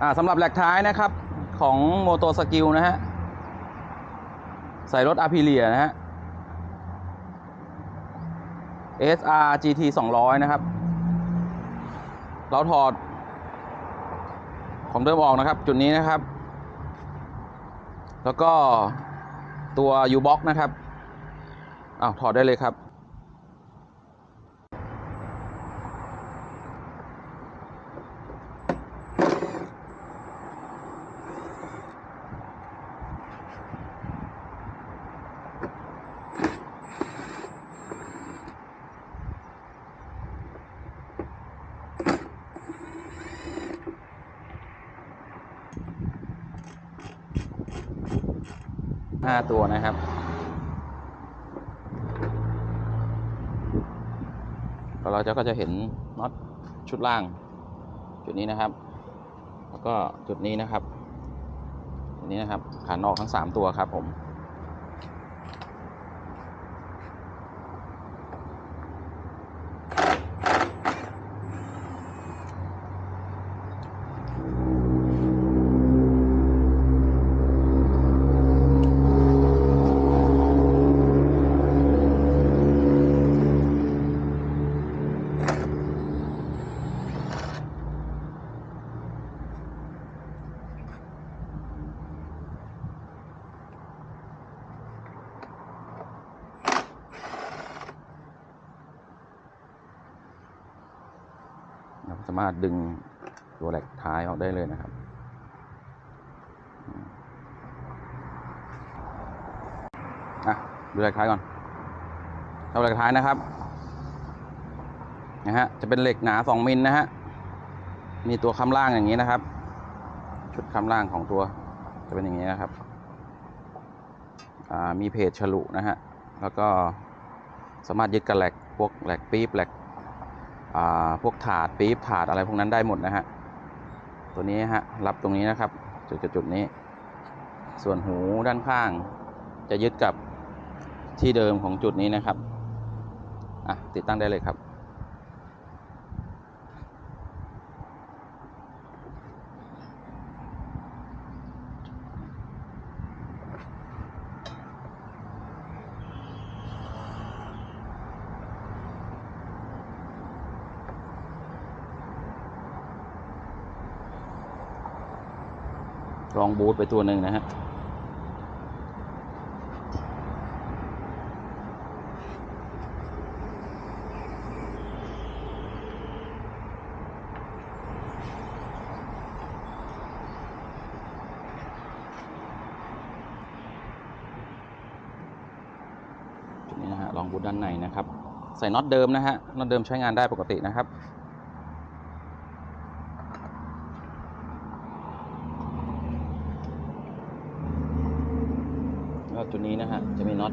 อ่าสำหรับแหลกท้ายนะครับของโมโตสกิลนะฮะ ใส่รถอาพิเลียนะฮะ SR GT 200 นะครับ เราถอด ของเดิมออกนะครับ จุดนี้นะครับ แล้วก็ตัว U-Box นะครับอ้าวถอดได้เลยครับ ห้าตัวนะครับ เราจะก็จะเห็นน็อตชุดล่าง จุดนี้นะครับ แล้วก็จุดนี้นะครับจุดนี้นะครับขานอกทั้งสามตัวครับผม สามารถดึงตัวแหลกท้ายออกได้เลยนะครับ อะ ดูแหลกท้ายก่อนเอาแหลกท้ายนะครับ นะฮะ จะเป็นเหล็กหนา2มิลนะฮะ มีตัวคำล่างอย่างนี้นะครับ ชุดคำล่างของตัว จะเป็นอย่างนี้นะครับ อ่า มีเพจฉลุนะฮะ แล้วก็สามารถยึดกับแหลกพวกแหลกปี๊บแหลก พวกถาดปี๊บถาดอะไรพวกนั้นได้หมดนะฮะ ตัวนี้ฮะรับตรงนี้นะครับ จุดจุดๆนี้ ส่วนหูด้านข้าง จะยึดกับที่เดิมของจุดนี้นะครับ อะติดตั้งได้เลยครับ ลองบูทไปตัวหนึ่งนะฮะนี้นะฮะลองบูทด้านในนะครับ ใส่น็อตเดิมนะฮะน็อตเดิมใช้งานได้ปกตินะครับ แล้วจุดนี้นะฮะ จะมีน็อต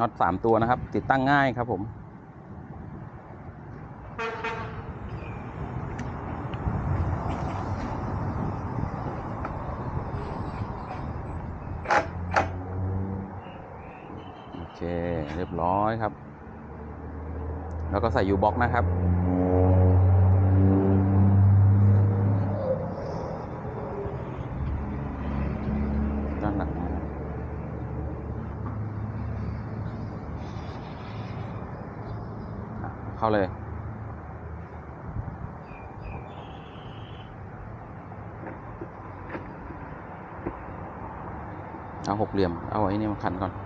น็อตสามตัวนะครับ ติดตั้งง่ายครับผม โอเค เรียบร้อยครับ แล้วก็ใส่ยูบ็อกนะครับ ด้านหลังนะครับ อะ เข้าเลย เอาหกเหลี่ยม เอาไอ้นี่มาขันก่อน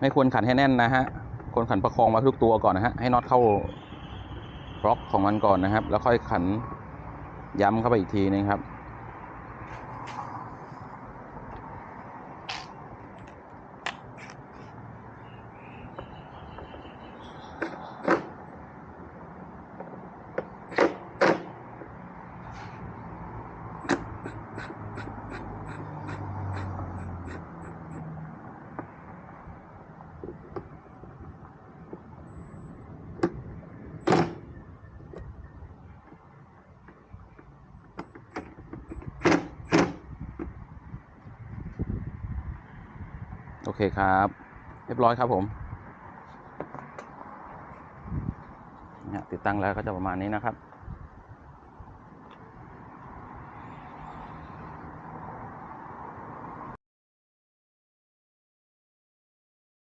ไม่ควรขันให้แน่นนะฮะควรขันประคองมาทุกตัวก่อนนะฮะให้น็อตเข้าบล็อกของมันก่อนนะครับ แล้วค่อยขันย้ำเข้าไปอีกทีนึงครับ เคครับ เรียบร้อยครับผมนี่ติดตั้งแล้วก็จะประมาณนี้นะครับ